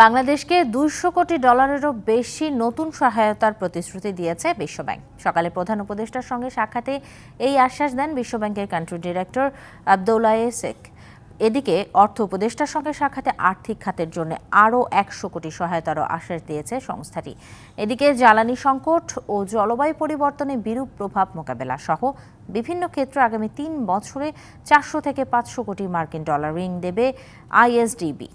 বাংলাদেশকে দুইশো কোটি ডলারেরও বেশি নতুন সহায়তার প্রতিশ্রুতি দিয়েছে বিশ্বব্যাংক। সকালে প্রধান উপদেষ্টার সঙ্গে সাক্ষাতে এই আশ্বাস দেন বিশ্বব্যাংকের কান্ট্রি ডিরেক্টর আবদৌলায়ে শেখ। এদিকে অর্থ উপদেষ্টার সঙ্গে সাক্ষাতে আর্থিক খাতের জন্য আরও একশো কোটি সহায়তারও আশ্বাস দিয়েছে সংস্থাটি। এদিকে জ্বালানি সংকট ও জলবায়ু পরিবর্তনে বিরূপ প্রভাব মোকাবেলা সহ বিভিন্ন ক্ষেত্রে আগামী তিন বছরে চারশো থেকে পাঁচশো কোটি মার্কিন ডলার ঋণ দেবে আইএসডিবি।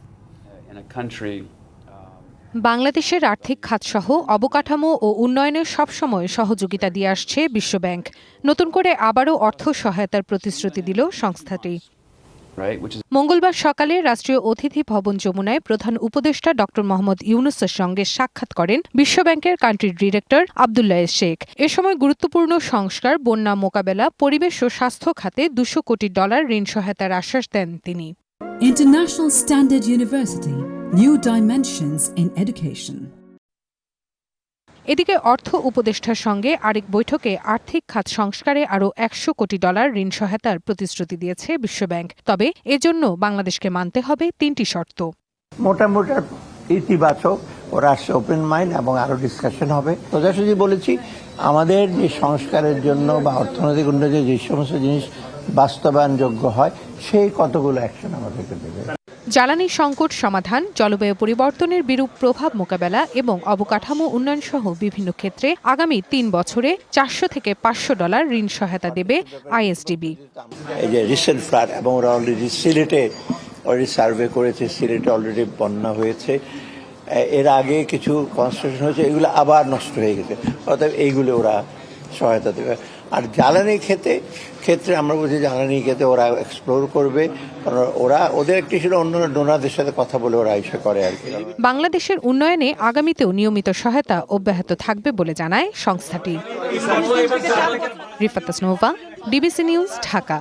বাংলাদেশের আর্থিক খাতসহ অবকাঠামো ও উন্নয়নে সবসময় সহযোগিতা দিয়ে আসছে বিশ্বব্যাংক। নতুন করে আবারও অর্থ সহায়তার প্রতিশ্রুতি দিল সংস্থাটি। মঙ্গলবার সকালে রাষ্ট্রীয় অতিথি ভবন যমুনায় প্রধান উপদেষ্টা ড. মোহাম্মদ ইউনুসের সঙ্গে সাক্ষাৎ করেন বিশ্বব্যাংকের কান্ট্রি ডিরেক্টর আবদুল্লাহ শেখ। এ সময় গুরুত্বপূর্ণ সংস্কার বন্যা মোকাবেলা পরিবেশ ও স্বাস্থ্য খাতে দুশো কোটি ডলার ঋণ সহায়তার আশ্বাস দেন তিনি। International Standard University New Dimensions in Education. এদিকে অর্থ উপদেষ্টার সঙ্গে আরেক বৈঠকে আর্থিক খাত সংস্কারে আরও একশো কোটি ডলার ঋণ সহায়তার প্রতিশ্রুতি দিয়েছে বিশ্বব্যাংক। তবে এজন্য বাংলাদেশকে মানতে হবে তিনটি শর্ত। মোটামুটি ইতিবাচক ওরা আসছে ওপেন মাইন্ড এবং আরও ডিসকাশন হবে। সোজাসুজি বলেছি আমাদের যে সংস্কারের জন্য বা অর্থনৈতিক উন্নয়নের যে সমস্ত জিনিস বাস্তবায়নযোগ্য হয় সেই কতগুলো অ্যাকশন আমাদেরকে দেবে। জ্বালানি সংকট সমাধান জলবায়ু পরিবর্তনের বিরূপ প্রভাব মোকাবেলা এবং অবকাঠামো উন্নয়ন সহ বিভিন্ন ক্ষেত্রে আগামী তিন বছরে চারশো থেকে পাঁচশো ডলার ঋণ সহায়তা দেবে আইএসডিবি। এই যে রিসেন্ট ফ্লাড এবং ওরা অলরেডি সিলেটে অলরেডি সার্ভে করেছে সিলেটে অলরেডি বন্যা হয়েছে। এর আগে কিছু কনস্ট্রাকশন হয়েছে এগুলো আবার নষ্ট হয়ে গেছে। অর্থাৎ এইগুলো ওরা সহায়তা দেবে। আর জ্বালানি খেতে, ক্ষেত্রে আমরা বুঝি জ্বালানি খেতে ওরা এক্সপ্লোর করবে, কারণ ওরা, ওদের একটি ছিল অন্য ডোনারদের সাথে কথা বলে ওরা এসে করে আর কি। বাংলাদেশের উন্নয়নে আগামীতেও নিয়মিত সহায়তা অব্যাহত থাকবে বলে জানায় সংস্থাটি। Rifat Nova DBC news, Dhaka.